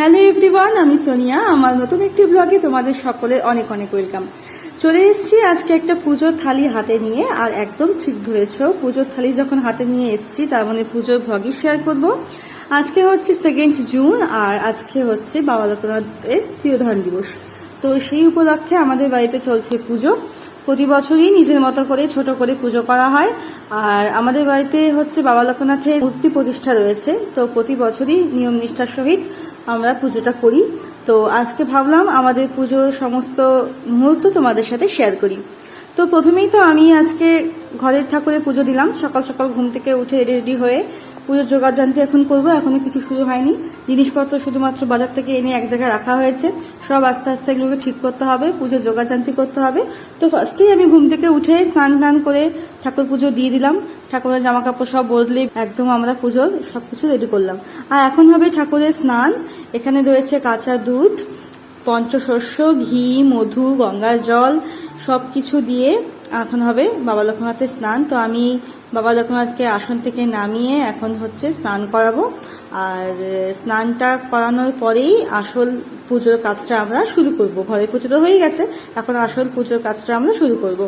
Hello everyone আমি সোনিয়া। আমার নতুন একটি ব্লগে তোমাদের সকলের অনেক অনেক ওয়েলকাম চলে এসেছি আজকে একটা পুজোর থালি হাতে নিয়ে, আর একদম ঠিক ধরেছ, পুজোর থালি যখন হাতে নিয়ে এসেছি, তার মানে পুজোর ভ্লগই শেয়ার করব। আজকে হচ্ছে সেকেন্ড জুন আর আজকে হচ্ছে বাবা লোকনাথের তিরোধান দিবস। তো সেই উপলক্ষে আমাদের বাড়িতে চলছে পুজো। প্রতি বছরই নিজের মতো করে ছোট করে পুজো করা হয়, আর আমাদের বাড়িতে হচ্ছে বাবা লোকনাথের মূর্তি প্রতিষ্ঠা রয়েছে। তো প্রতি বছরই নিয়ম নিষ্ঠার সহিত আমরা পুজোটা করি। তো আজকে ভাবলাম আমাদের পুজোর সমস্ত মুহূর্ত তোমাদের সাথে শেয়ার করি। তো প্রথমেই তো আমি আজকে ঘরের ঠাকুরে পুজো দিলাম। সকাল সকাল ঘুম থেকে উঠে রেডি হয়ে পুজোর জোগাড় জানতে এখন করব। এখনও কিছু শুরু হয়নি। জিনিসপত্র শুধুমাত্র বাজার থেকে এনে এক জায়গায় রাখা হয়েছে। সব আস্তে আস্তে এগুলোকে ঠিক করতে হবে, পুজোর জোগাড় জানতি করতে হবে। তো ফার্স্টেই আমি ঘুম থেকে উঠে স্নান টান করে ঠাকুর পুজো দিয়ে দিলাম। ঠাকুরের জামা কাপড় সব বদলে একদম আমরা পুজোর সবকিছু রেডি করলাম। আর এখন হবে ঠাকুরের স্নান। এখানে রয়েছে কাঁচা দুধ, পঞ্চশস্য, ঘি, মধু, গঙ্গার জল সব কিছু দিয়ে এখন হবে বাবা লোকনাথের স্নান। তো আমি বাবা লোকনাথকে আসন থেকে নামিয়ে এখন হচ্ছে স্নান করাবো। আর স্নানটা করানোর পরেই আসল পুজোর কাজটা আমরা শুরু করব। ঘরের পুজো তো হয়ে গেছে, এখন আসল পুজোর কাজটা আমরা শুরু করব।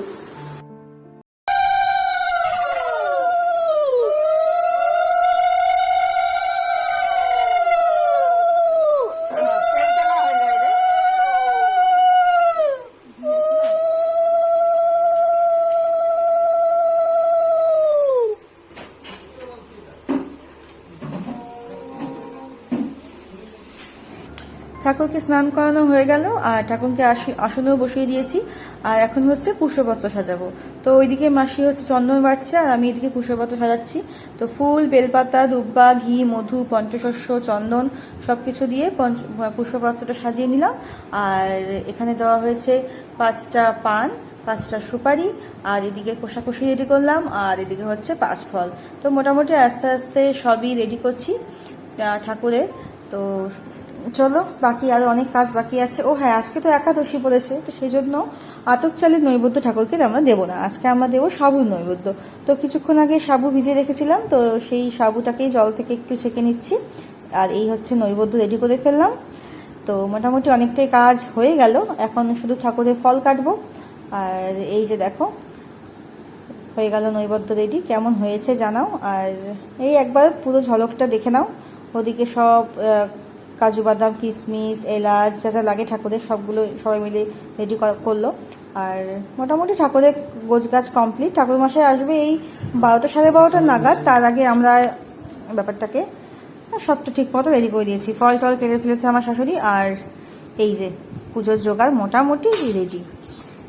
ঠাকুরকে স্নান করানো হয়ে গেল, আর ঠাকুরকে আসি- আসনেও বসিয়ে দিয়েছি, আর এখন হচ্ছে পুষ্পপত্র সাজাবো। তো ওইদিকে মাসি হচ্ছে চন্দন বাড়ছে, আর আমি এদিকে পুষ্পপত্র সাজাচ্ছি। তো ফুল, বেলপাতা দুব্বা ঘি, মধু, পঞ্চশস্য, চন্দন সব কিছু দিয়ে পঞ্চ- পুষ্পপত্রটা সাজিয়ে নিলাম। আর এখানে দেওয়া হয়েছে পাঁচটা পান, পাঁচটা সুপারি, আর এদিকে কোষাকুষি রেডি করলাম, আর এদিকে হচ্ছে পাঁচ ফল তো মোটামুটি আস্তে আস্তে সবই রেডি করছি ঠাকুরের। তো চলো, বাকি আরও অনেক কাজ বাকি আছে। ও হ্যাঁ আজকে তো একাদশী পড়েছে, তো সেই জন্য আতক চালের নৈবেদ্য ঠাকুরকে আমরা দেবো না। আজকে আমরা দেবো সাবুর নৈবেদ্য। তো কিছুক্ষণ আগে সাবু ভিজিয়ে রেখেছিলাম, তো সেই সাবুটাকেই জল থেকে একটু সেঁকে নিচ্ছি। আর এই হচ্ছে নৈবেদ্য রেডি করে ফেললাম। তো মোটামুটি অনেকটাই কাজ হয়ে গেল। এখন শুধু ঠাকুরের ফল কাটবো। আর এই যে দেখো, হয়ে গেল নৈবেদ্য রেডি। কেমন হয়েছে জানাও। আর এই একবার পুরো ঝলকটা দেখে নাও। ওদিকে সব কাজু বাদাম কিশমিশ এলাচ, যা যা লাগে ঠাকুরের সবগুলো সবাই মিলে রেডি করল। আর মোটামুটি ঠাকুরের গোছ গাছ কমপ্লিট ঠাকুর মশাই আসবে এই বারোটা সাড়ে বারোটা নাগাদ। তার আগে আমরা ব্যাপারটাকে সবটা ঠিক মতো রেডি করে দিয়েছি। ফল টল কেটে ফেলেছে আমার শাশুড়ি আর এই যে পুজোর জোগাড় মোটামুটি রেডি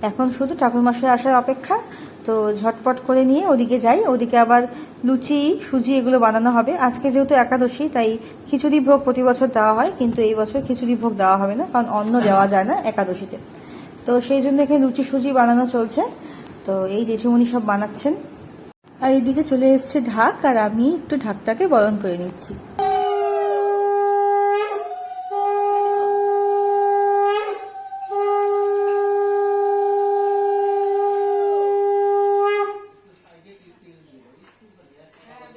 এখন শুধু ঠাকুরমশাই আসার অপেক্ষা। তো ঝটপট করে নিয়ে ওদিকে যাই। ওদিকে আবার লুচি, সুজি এগুলো বানানো হবে। আজকে যেহেতু একাদশী, তাই খিচুড়ি ভোগ প্রতি বছর দেওয়া হয়, কিন্তু এই বছর খিচুড়ি ভোগ দেওয়া হবে না, কারণ অন্ন দেওয়া যায় না একাদশীতে। তো সেই জন্য এখানে লুচি, সুজি বানানো চলছে। তো এই জেঠুমনি সব বানাচ্ছেন। আর এইদিকে চলে এসছে ঢাক, আর আমি একটু ঢাকটাকে বরণ করে নিচ্ছি।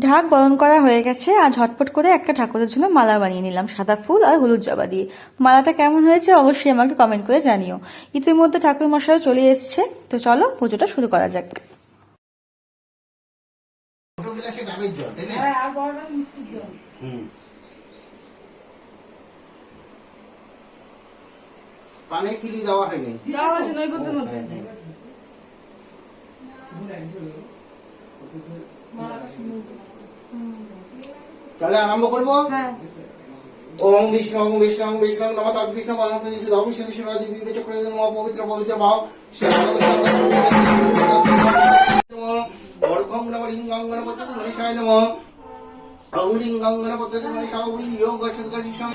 ঢাক বরণ করা হয়ে গেছে আর ঝটপট করে একটা ঠাকুরের জন্য মালা বানিয়ে নিলাম সাদা ফুল আর হলুদ জবা দিয়ে। মালাটা কেমন হয়েছে অবশ্যই আমাকে কমেন্ট করে জানিও। ইতিমধ্যে ঠাকুর মশাই চলে এসছে তো চলো পুজোটা শুরু করা যাক। হ্যাঁ আর বড় বড় মিষ্টির জল। হুম। পানে কিলি দেওয়া হয়নি। দেওয়া আছে নৈবেদ্যের মধ্যে। মালাটা সুন্দর ছিল। তাহলে আরম্ভ করব হ্যাঁ ওম বিষ্ণু ওম বিষ্ণু ওম বিষ্ণু নম তদ বিষ্ণু বলম প্রতিষ্ঠিত ওম সিদ্ধি শিব দিবি চক্র নম পবিত্র পবিত্র ভাব অর্ঘম নম লিঙ্গম গণপতি গণেশায় নম ওম লিঙ্গম গণপতি গণেশায় উই যোগ গচ্ছত গচ্ছত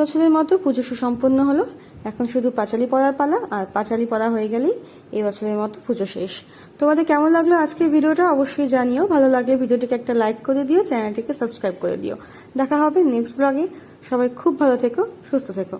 বছরের মতো পুজো সুসম্পন্ন হলো। এখন শুধু পাঁচালি পড়ার পালা আর পাঁচালি পড়া হয়ে গেলেই এই বছরের মতো পুজো শেষ। তোমাদের কেমন লাগল আজকের ভিডিওটা অবশ্যই জানিও। ভালো লাগলে ভিডিওটিকে একটা লাইক করে দিও, চ্যানেলটিকে সাবস্ক্রাইব করে দিও। দেখা হবে নেক্সট ব্লগে। সবাই খুব ভালো থেকো, সুস্থ থেকো।